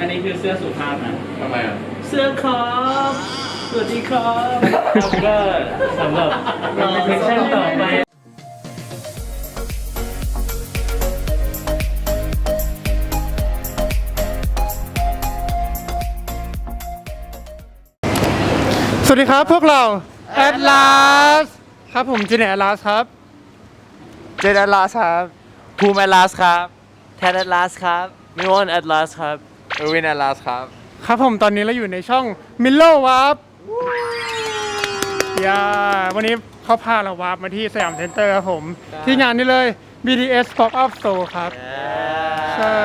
อันนี้คือเสื้อสุภาพนะ ทำไมอะ เสื้อคอปสวัสดีครับครับก็สำหรับรอเซสชั่นต่อไปสวัสดีครับพวกเรา Atlas ครับผมจีเน Atlas ครับ เจนแอลาสครับภูมิแอลาสครับ แทนแอลาสครับมิวอนแอลาสครับเออร์วินแอลาสครับ ครับผมตอนนี้เราอยู่ในช่อง m i l l o w a r p ยาวันนี้เขาพาเราวาร์ปมาที่สยามเซ็นเตอร์ครับผม ที่งานนี้เลย BTS Pop Up Store ครับใช่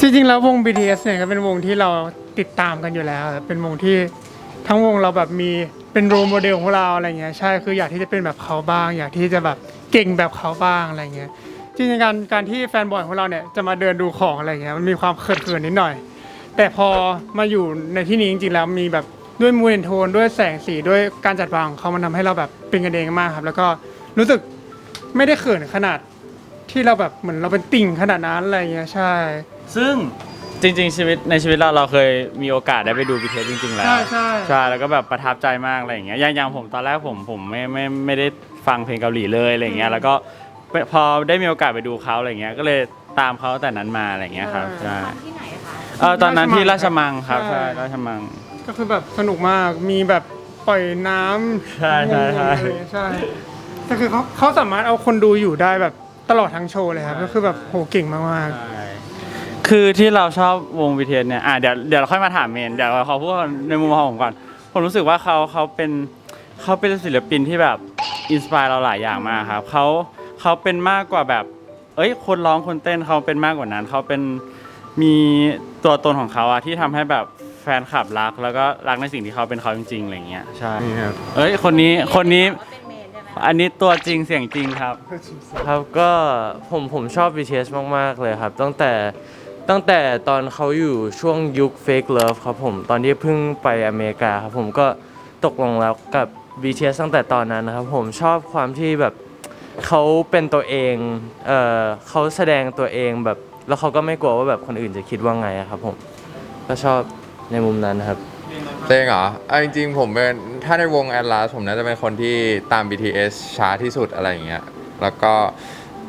จริงๆแล้ววง BTS เนี่ยก็เป็นวงที่เราติดตามกันอยู่แล้ว เป็นวงที่ทั้งวงเราแบบมีเป็นโรโมเดลของเราอะไรเงี้ยใช่คืออยากที่จะเป็นแบบเขาบ้าง อยากที่จะแบบเก่งแบบเขาบ้างอะไรเงี้ย จริงๆการการที่แฟนบอยของเราเนี่ยจะมาเดินดูของอะไรเงี้ยมันมีความเขินๆนิดหน่อย แต่พอมาอยู่ในที่นี้จริงๆแล้วมีแบบด้วยมูนโทนด้วยแสงสีด้วยการจัดวางของเขามันทำให้เราแบบเป็นกันเองมากครับ แล้วก็รู้สึกไม่ได้เขินขนาดที่เราแบบเหมือนเราเป็นติ่งขนาดนั้นอะไรเงี้ยใช่ ซึ่ง จริง ๆ ชีวิตในชีวิตเราเราเคยมีโอกาสได้ไปดู BTS จริง ๆ แล้วใช่ใช่ใช่ แล้วก็แบบประทับใจมากอะไรอย่างเงี้ยอย่างอย่างผมตอนแรกผมผมไม่ไม่ไม่ได้ฟังเพลงเกาหลีเลยอะไรอย่างเงี้ยแล้วก็ไป พอได้มีโอกาสไปดูเขาอะไรอย่างเงี้ยก็เลยตามเขาแต่นั้นมาอะไรอย่างเงี้ยครับใช่ที่ไหนคะเออตอนนั้นที่ราชมังครับใช่ราชมัง ก็คือแบบสนุกมากมีแบบปล่อยน้ำใช่ใช่ใช่อะไรอย่างเงี้ยใช่แต่คือเขาเขาสามารถเอาคนดูอยู่ได้แบบตลอดทั้งโชว์เลยครับก็คือแบบโหเก่งมากคือที่เราชอบวง BTS เนี่ยอะเดี๋ยวเดี๋ยวเราค่อยมาถามเมนเดี๋ยวเราขอพูดในมุมมองผมก่อน ผมรู้สึกว่าเขาเขาเป็นเขาเป็นศิลปินที่แบบอินสปายเราหลายอย่างมากครับเขา เขาเป็นมากกว่าแบบ เอ้ย คนร้องคนเต้นเขาเป็นมากกว่านั้น เขาเป็นมีตัวตนของเขาอะที่ทำให้แบบแฟนคลับรัก แล้วก็รักในสิ่งที่เขาเป็นเขาจริงๆอะไรเงี้ยใช่นี่ครับเอ้ยคนนี้คนนี้ว่าเป็นเมนใช่ไหมอันนี้ตัวจริงเสียงจริงครับ ครับก็ผมผมชอบ BTS มาก ๆ เลยครับ ตั้งแต่ตั้งแต่ตอนเขาอยู่ช่วงยุค Fake Love ครับผมตอนที่เพิ่งไปอเมริกาครับผมก็ตกลงแล้วกับ BTS ตั้งแต่ตอนนั้นนะครับผมชอบความที่แบบ เขาเป็นตัวเองเออเขาแสดงตัวเองแบบ แล้วเขาก็ไม่กลัวว่าแบบคนอื่นจะคิดว่าไงอะครับผม ก็ชอบในมุมนั้นครับเต้งเหรอเอาจริงๆ ผมเป็น ถ้าในวงแอ l ลาสผมน่าจะเป็นคนที่ตาม BTS ช้าที่สุดอะไรอย่างเงี้ย แล้วก็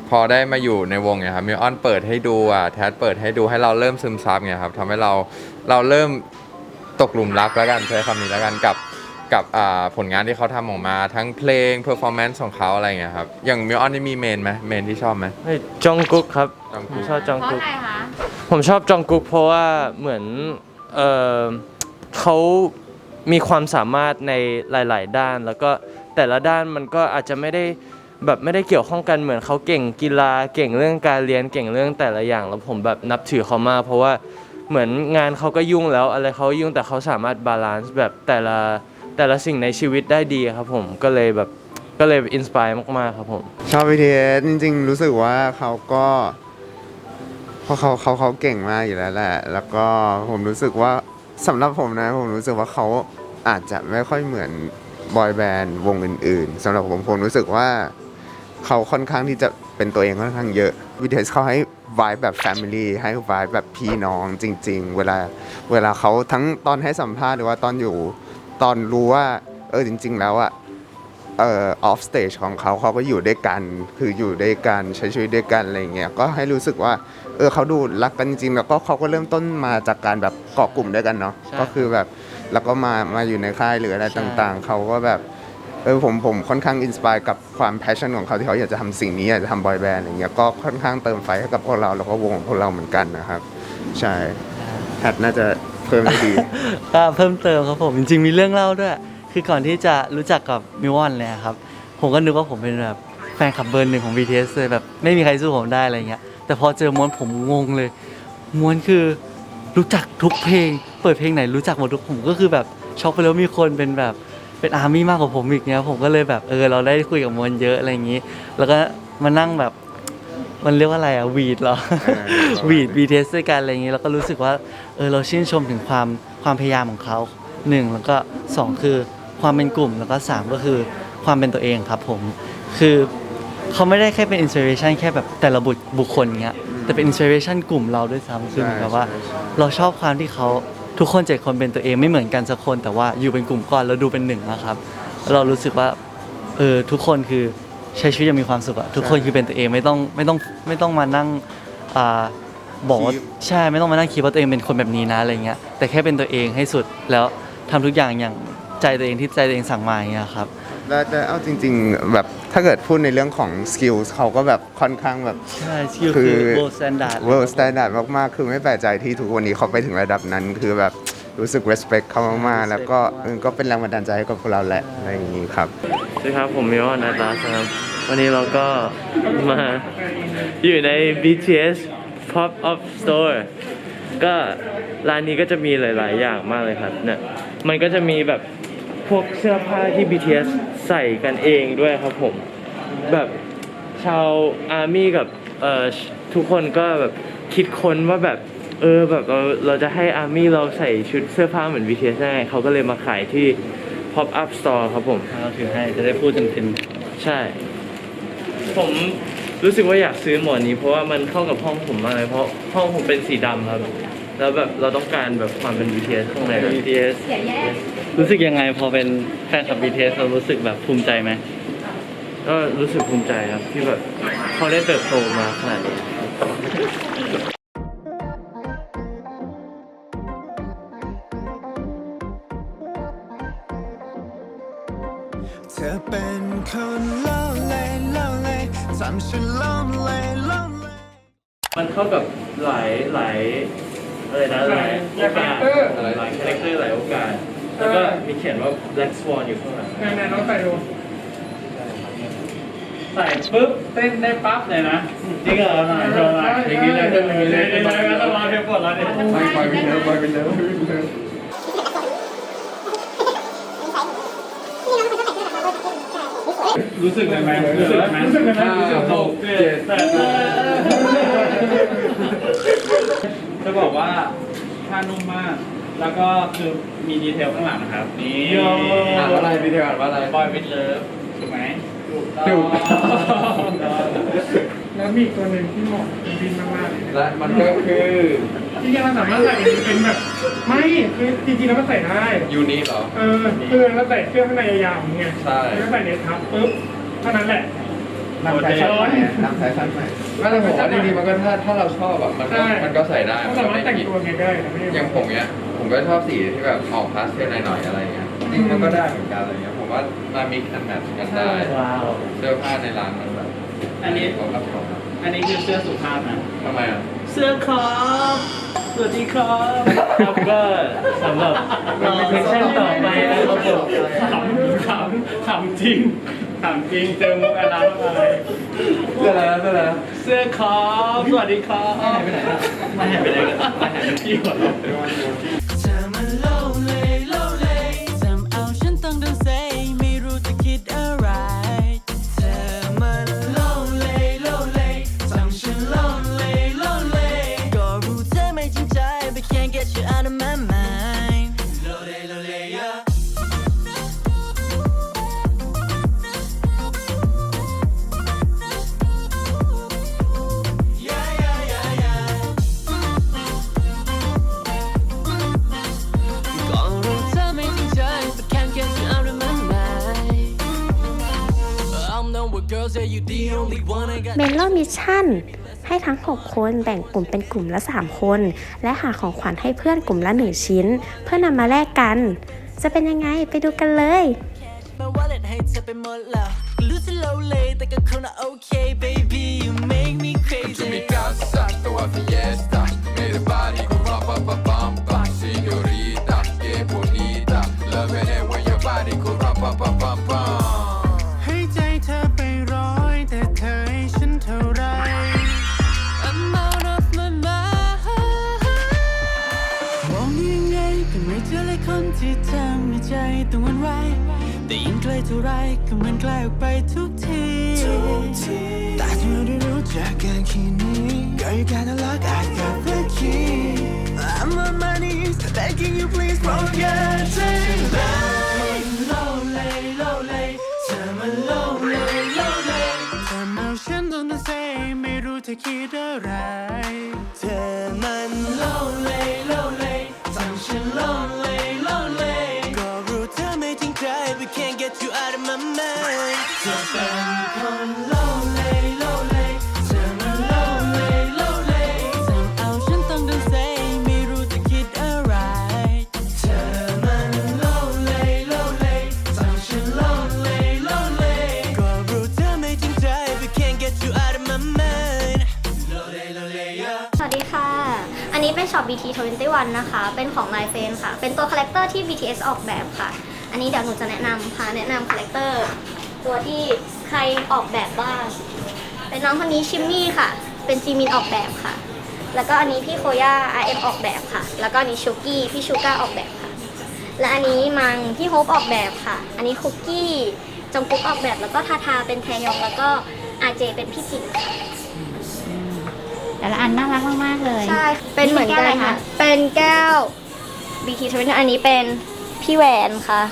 พอได้มาอยู่ในวงเนี่ยครับมิออนเปิดให้ดูอะแทสเปิดให้ดูให้เราเริ่มซึมซับเนี่ยครับทำให้เราเราเริ่มตกหลุมรักแล้วกันใช้คำนี้แล้วกันกับ กับอ่าผลงานที่เขาทำออกมาทั้งเพลงเพอร์ฟอร์แมนซ์ของเขาอะไรอย่างเงี้ยครับอย่างมิออนนี่มีเมนไหมเมนที่ชอบไหมจองกุ๊กครับจองผกุ๊มกชอบจองเพราะกุ๊กอะไรคะผมชอบจองกุ๊กเพราะว่าเหมือนเออเขามีความสามารถในหลาย ๆ ด้าน แล้วก็แต่ละด้านมันก็อาจจะไม่ได้แบบไม่ได้เกี่ยวข้องกันเหมือนเขาเก่งกีฬาเก่งเรื่องการเรียนเก่งเรื่องแต่ละอย่าง แล้วผมแบบนับถือเขามากเพราะว่าเหมือนงานเขาก็ยุ่งแล้วอะไรเขายุ่งแต่เขาสามารถบาลานซ์แบบแต่ละ แต่ละสิ่งในชีวิตได้ดีครับผมก็เลยแบบก็เลยอินสปายมากๆครับผม ชอบ BTS จริง ๆ รู้สึกว่าเขาก็เพราะเขาเขาเขาเก่งมากอยู่แล้วแหละ แล้วก็ผมรู้สึกว่าสำหรับผมนะ ผมรู้สึกว่าเขาอาจจะไม่ค่อยเหมือนบอยแบนด์วงอื่น ๆสำหรับผมผมรู้สึกว่าเขาค่อนข้างที่จะเป็นตัวเองค่อนข้างเยอะ BTS เขาให้ vibe แบบ family ให้ vibe แบบพี่น้องจริง ๆ เวลาเวลาเขาทั้งตอนให้สัมภาษณ์หรือว่าตอนอยู่ ตอนรู้ว่า เออจริง ๆ แล้วอะเอ่อออฟสเตจของเขาเขาก็อยู่ด้วยกัน คืออยู่ด้วยกันใช้ชีวิตด้วยกันอะไรอย่างเงี้ยก็ให้รู้สึกว่า เออเขาดูรักกันจริงๆแล้วก็เขาก็เริ่มต้นมาจากการแบบเกาะกลุ่มด้วยกันเนาะก็คือแบบแล้วก็มามาอยู่ในค่ายหรืออะไรต่างๆ เขาก็แบบเออผมผมค่อนข้างอินสปายกับความแพชชั่นของเขาที่เขาอยากจะทำสิ่งนี้อยากจะทำบอยแบนด์อะไรเงี้ยก็ค่อนข้างเติมไฟให้กับพวกเราแล้วก็วงของพวกเราเหมือนกันนะครับ ใช่แพทน่าจะ เพิ่มได้ดี ก็เพิ่มเติมครับผมจริงๆมีเรื่องเล่าด้วย คือก่อนที่จะรู้จักกับมิวอนเลยครับ ผมก็นึกว่าผมเป็นแบบแฟนคลับเบอร์หนึ่งของ BTS เลยแบบไม่มีใครสู้ผมได้อะไรเงี้ย แต่พอเจอม้วนผมงงเลย ม้วนคือรู้จักทุกเพลง เปิดเพลงไหนรู้จักหมดทุกผมก็คือแบบช็อกไปแล้วมีคนเป็นแบบเป็นอาร์มี่มากกว่าผมอีกเนี้ยผมก็เลยแบบเออเราได้คุยกับมวนเยอะอะไรอย่างงี้ แล้วก็มานั่งแบบ มันเรียกว่าอะไรอะวีดเหรอวีด BTS ด้วยกันอะไรอย่างงี้แล้วก็รู้สึกว่าเออเราชื่นชมถึงความความพยายามของเขาหนึ่งแล้วก็สองคือความเป็นกลุ่มแล้วก็สามก็คือความเป็นตัวเองครับผมคือเขาไม่ได้แค่เป็นอินสปิเรชันแค่แบบแต่ละบุคบุคคลเงี้ยแต่เป็นอินสปิเรชันกลุ่มเราด้วยซ้ำคือเหมือนกับว่าใช่ใช่เราชอบความที่เขาทุกคนเจ็ดคนเป็นตัวเองไม่เหมือนกันสักคน แต่ว่าอยู่เป็นกลุ่มก้อนแล้วดูเป็นหนึ่งนะครับแล้วเรารู้สึกว่าเออทุกคนคือ ใช้ชีวิตอยังมีความสุขอะทุกคนคือเป็นตัวเองไม่ต้องไม่ต้องไม่ต้องมานั่งอ่าบอกว่าใช่ไม่ต้องมานั่งคิดว่าตัวเองเป็นคนแบบนี้นะอะไรเงี้ยแต่แค่เป็นตัวเองให้สุดแล้วทำทุกอย่างอย่างใจตัวเองที่ใจตัวเองสั่งมาอย่างเงี้ยครับแล้วแล้วเอาจริง ๆ แบบถ้าเกิดพูดในเรื่องของสกิลเขาก็แบบค่อนข้างแบบใช่สกิลคืคืออ world standard world standard มากๆ คือไม่แปลกใจที่ทุกวันนี้เขาไปถึงระดับนั้นคือแบบ รู้สึก respect เขามากๆ แล้วก็เออก็เป็นแรงบันดาลใจให้กับพวกเราแหละอะไรอย่างนี้ครับ สวัสดีครับ ผมมิวอนัตาสครับ วันนี้เราก็มาอยู่ใน BTS Pop Up Store ก็ร้านนี้ก็จะมีหลาย ๆ อย่างมากเลยครับเนี่ยมันก็จะมีแบบพวกเสื้อผ้าที่ BTS ใส่กันเองด้วยครับผม แบบชาวอาร์มี่กับเอ่อทุกคนก็แบบคิดค้นว่าแบบ เออแบบเราเราจะให้อาร์มี่เราใส่ชุดเสื้อผ้าเหมือน BTS ได้ไงเขาก็เลยมาขายที่ Pop Up Store ครับผม เราถือให้จะได้พูดเต็มใช่ ผมรู้สึกว่าอยากซื้อหมอนนี้ เพราะว่ามันเข้ากับห้องผมมากเลยเพราะห้องผมเป็นสีดำครับ แล้วแบบเราต้องการแบบความเป็น BTS ข้างในๆ BTS รู้สึกยังไงพอเป็นแฟนคลับ BTS เรารู้สึกแบบภูมิใจไหมก็รู้สึกภูมิใจครับที่แบบเขาได้เติบโตมาขนาดนี้ เธอเป็นคนเล่าเลยเล่าเลยทำฉันล้มเลยล้มเลยมันเข้ากับหลายหลายอะไรนะหลายโอกาสหลายคาแรคเตอร์หลายโอกาส แล้วก็มีเขียนว่า Black Swan อยู่ข้างหลังไหนๆน้องใส่ดูใส่ปุ๊บเต้นได้ปั๊บเลยนะจริงเหรอหน่อยโชว์หน่อยอย่างนี้เลยอย่างนี้เลยอย่างนี้เลยต้องรอเทปกดแล้วเนี่ยไปไปไปเลยไปไปเลย รู้สึกยังไงรู้สึกไหมรู้สึกยังไงรู้สึกหกเจ็ดแปดจะบอกว่าผ้านุ่มมาก แล้วก็คือมีดีเทลข้างหลังนะครับ นี่อ่านว่าอะไรพี่เทวอ่านว่าอะไรบอยวิดเลิฟถูกไหมถูกถูกแล้วมีอีกตัวหนึ่งที่เหมาะกับบินมากๆเลยนะและมันก็คือ จริงๆเราสามารถใส่เป็นแบบ ไม่คือจริงๆแล้วก็ใส่ได้ยูนิเหรอ เออคือเราใส่เสื้อข้างในยาวๆอย่างเงี้ยใช่ แล้วก็ใส่ในทับปุ๊บเท่านั้นแหละ นำแฟชั่นใหม่นำแฟชั่นใหม่ไม่แต่ผมว่าจริงๆมันก็ถ้าถ้าเราชอบอะมันก็ใช่ มันก็ใส่ได้เรามันสาก็มารถไม่แต่งผิดตัวไงก็ได้นะไม่ได้อย่างผมเนี้ย ผมก็ชอบสีที่แบบออกพาสเทลหน่อยๆอะไรเงี้ยจริงๆมันก็ได้เหมือนกันอะไรเงี้ยผมว่ามา mix and match กันได้ว้าว เสื้อผ้าในร้านมันแบบอันนี้เขารับรองอันนี้คือเสื้อสุภาพนะทำไมอะ เสื้อครับสวัสดีครับครับก็สำหรับเซสชั่นต่อไปนะครับผมขำขำจริงขำจริงเจอมุกอะไรอะไรเสื้ออะไรนะเสื้ออะไรนะเสื้อครับสวัสดีครับไม่หายไปไหนไม่หายไปไหนไม่หายไปที่หัวเรา เมนโลมิชชั่น ให้ทั้ง 6 คนแบ่งกลุ่มเป็นกลุ่มละ 3 คน และหาของขวัญให้เพื่อนกลุ่มละ 1 ชิ้น เพื่อนำมาแลกกัน จะเป็นยังไงไปดูกันเลย My wallet ให้เธอไปหมดแล้วก็รู้สึก low เลยแต่ก็คงน่ะ okay baby you make me crazy casa, tua fiesta. กล้เท่าไรก็มือนใกล้ออกไปทุกทีแต่ที่เราได้รู้จักกันแค่นี้ Girl you got a lock I got the key I'm on my knees begging you please won't get take low lay low lay เธอมัน low lay low lay เธอมาฉันจนต้อง say ไม่รู้เธอคิดอะไรเธอมันโลเลโลเลทำฉันโลเลโลเล จะเป็นคนโลเลโลเลเธอมันโลเลโลเลทำเอาฉันต้องเดินเซไม่รู้จะคิดอะไร เธอมันโลเลโลเลทำฉันโลเลโลเลก็รู้เธอไม่จริงใจ but can't get you out of my mind โลเลโลเล yeah สวัสดีค่ะ อันนี้เป็นช็อป BT21 นะคะ เป็นของ l i เฟนค่ะ เป็นตัวคาแรคเตอร์ที่ BTS ออกแบบค่ะ อันนี้เดี๋ยวหนูจะแนะนำค่ะ แนะนำคาแรคเตอร์ ตัวที่ใครออกแบบบ้าง เป็นน้องคนนี้ชิมมี่ค่ะ เป็นจีมินออกแบบค่ะ แล้วก็อันนี้พี่โคย่า RM ออกแบบค่ะ แล้วก็อันนี้ชูกี้พี่ชูก้าออกแบบค่ะ และอันนี้มังพี่โฮปออกแบบค่ะ อันนี้คุกกี้จงกุ๊กออกแบบแล้วก็ทาทาเป็นแทยองแล้วก็อาเจเป็นพี่จินค่ะ แต่ละอันน่ารักมากๆเลย ใช่ เป็นเหมือนกันนี่เป็นแก้วอะไรค่ะคะเป็นแก้ว BT ทวินอันนี้เป็นพี่แหวนค่ะ